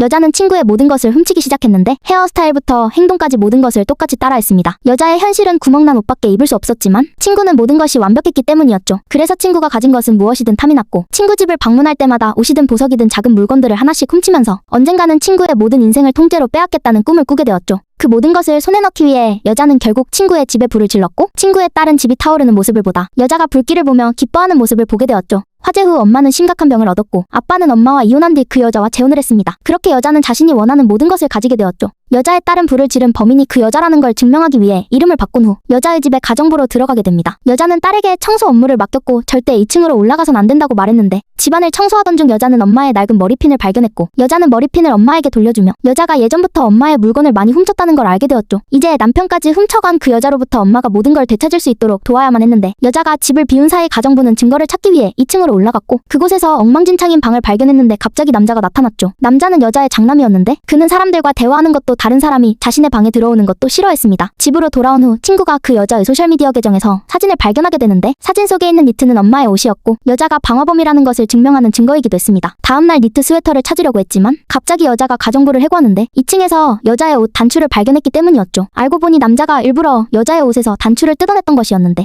여자는 친구의 모든 것을 훔치기 시작했는데 헤어스타일부터 행동까지 모든 것을 똑같이 따라했습니다. 여자의 현실은 구멍난 옷밖에 입을 수 없었지만 친구는 모든 것이 완벽했기 때문이었죠. 그래서 친구가 가진 것은 무엇이든 탐이 났고 친구 집을 방문할 때마다 옷이든 보석이든 작은 물건들을 하나씩 훔치면서 언젠가는 친구의 모든 인생을 통째로 빼앗겠다는 꿈을 꾸게 되었죠. 그 모든 것을 손에 넣기 위해 여자는 결국 친구의 집에 불을 질렀고 친구의 딸은 집이 타오르는 모습을 보다 여자가 불길을 보며 기뻐하는 모습을 보게 되었죠. 화재 후 엄마는 심각한 병을 얻었고 아빠는 엄마와 이혼한 뒤 그 여자와 재혼을 했습니다. 그렇게 여자는 자신이 원하는 모든 것을 가지게 되었죠. 여자의 딸은 불을 지른 범인이 그 여자라는 걸 증명하기 위해 이름을 바꾼 후 여자의 집에 가정부로 들어가게 됩니다. 여자는 딸에게 청소 업무를 맡겼고 절대 2층으로 올라가선 안 된다고 말했는데 집안을 청소하던 중 여자는 엄마의 낡은 머리핀을 발견했고 여자는 머리핀을 엄마에게 돌려주며 여자가 예전부터 엄마의 물건을 많이 훔쳤다는 걸 알게 되었죠. 이제 남편까지 훔쳐간 그 여자로부터 엄마가 모든 걸 되찾을 수 있도록 도와야만 했는데 여자가 집을 비운 사이 가정부는 증거를 찾기 위해 2층으로 올라갔고 그곳에서 엉망진창인 방을 발견했는데 갑자기 남자가 나타났죠. 남자는 여자의 장남이었는데 그는 사람들과 대화하는 것도 다른 사람이 자신의 방에 들어오는 것도 싫어했습니다. 집으로 돌아온 후 친구가 그 여자의 소셜미디어 계정에서 사진을 발견하게 되는데 사진 속에 있는 니트는 엄마의 옷이었고 여자가 방화범이라는 것을 증명하는 증거이기도 했습니다. 다음날 니트 스웨터를 찾으려고 했지만 갑자기 여자가 가정부를 해고하는데 2층에서 여자의 옷 단추를 발견했기 때문이었죠. 알고 보니 남자가 일부러 여자의 옷에서 단추를 뜯어냈던 것이었는데